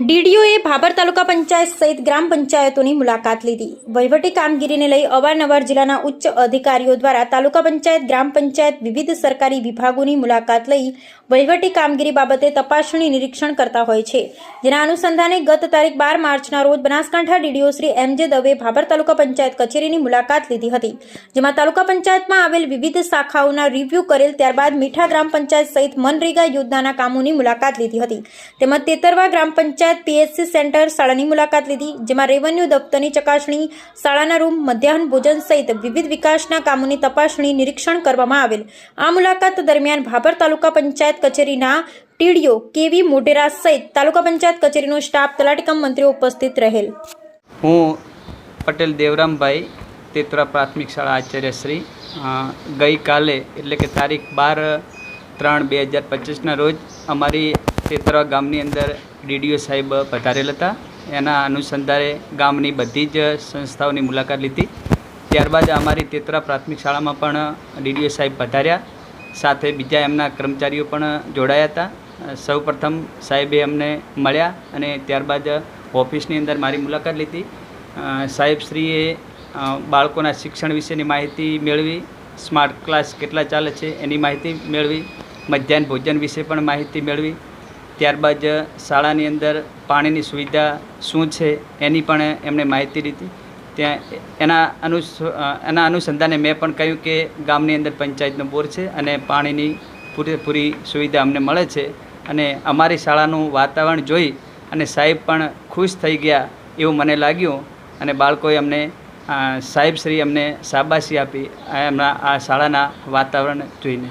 ડીડીઓએ ભાભર તાલુકા પંચાયત સહિત ગ્રામ પંચાયતોની મુલાકાત લીધી. વહીવટી કામગીરીને લઈ અવારનવાર જિલ્લાના ઉચ્ચ અધિકારીઓ દ્વારા તાલુકા પંચાયત, ગ્રામ પંચાયત, વિવિધ સરકારી વિભાગોની મુલાકાત લઈ વહીવટી કામગીરી બાબતે તપાસણી નિરીક્ષણ કરતા હોય છે. જેના અનુસંધાને ગત તારીખ બાર માર્ચના રોજ બનાસકાંઠા ડીડીઓ શ્રી એમ જે દવે ભાભર તાલુકા પંચાયત કચેરીની મુલાકાત લીધી હતી, જેમાં તાલુકા પંચાયતમાં આવેલ વિવિધ શાખાઓના રિવ્યૂ કરેલ ત્યારબાદ મીઠા ગ્રામ પંચાયત સહિત મનરેગા યોજનાના કામોની મુલાકાત લીધી હતી. તેમજ તેતરવા ગ્રામ પંચાયત પીએચસી સેન્ટર શાળાની મુલાકાત લીધી, જેમાં રેવન્યુ દફતરની ચકાસણી, શાળાના રૂમ, મધ્યાહન ભોજન સહિત વિવિધ વિકાસના કામોની તપાસણી, નિરીક્ષણ કરવામાં આવેલ. આ મુલાકાત દરમિયાન ભાભર તાલુકા પંચાયત કચેરીના ટીડીઓ કેવી મોઢેરા સહિત તાલુકા પંચાયત કચેરીનો સ્ટાફ તલાટીકમ મંત્રીઓ ઉપસ્થિત રહેલ. હું પટેલ દેવરામભાઈ, તેતરા પ્રાથમિક શાળા આચાર્યશ્રી. ગઈકાલે, એટલે કે તારીખ બાર ત્રણ બે હજાર પચીસના રોજ અમારી તેતરા ગામની અંદર ડીડીઓ સાહેબ પધારેલ હતા. એના અનુસંધાને ગામની બધી જ સંસ્થાઓની મુલાકાત લીધી. ત્યારબાદ અમારી તેતરા પ્રાથમિક શાળામાં પણ ડીડીઓ સાહેબ પધાર્યા. સાથે બીજા એમના કર્મચારીઓ પણ જોડાયા હતા. સૌ પ્રથમ સાહેબે અમને મળ્યા અને ત્યારબાદ ઓફિસની અંદર મારી મુલાકાત લીધી. સાહેબશ્રીએ બાળકોના શિક્ષણ વિશેની માહિતી મેળવી. સ્માર્ટ ક્લાસ કેટલા ચાલે છે એની માહિતી મેળવી. મધ્યાહન ભોજન વિશે પણ માહિતી મેળવી. ત્યારબાદ શાળાની અંદર પાણીની સુવિધા શું છે એની પણ એમણે માહિતી લીધી. ત્યાં એના અનુ એના અનુસંધાને મેં પણ કહ્યું કે ગામની અંદર પંચાયતનો બોર છે અને પાણીની પૂરેપૂરી સુવિધા અમને મળે છે. અને અમારી શાળાનું વાતાવરણ જોઈ અને સાહેબ પણ ખુશ થઈ ગયા એવું મને લાગ્યું અને બાળકોએ અમને સાહેબ સાહેબશ્રી અમને શાબાશી આપી એમના આ શાળાના વાતાવરણ જોઈને.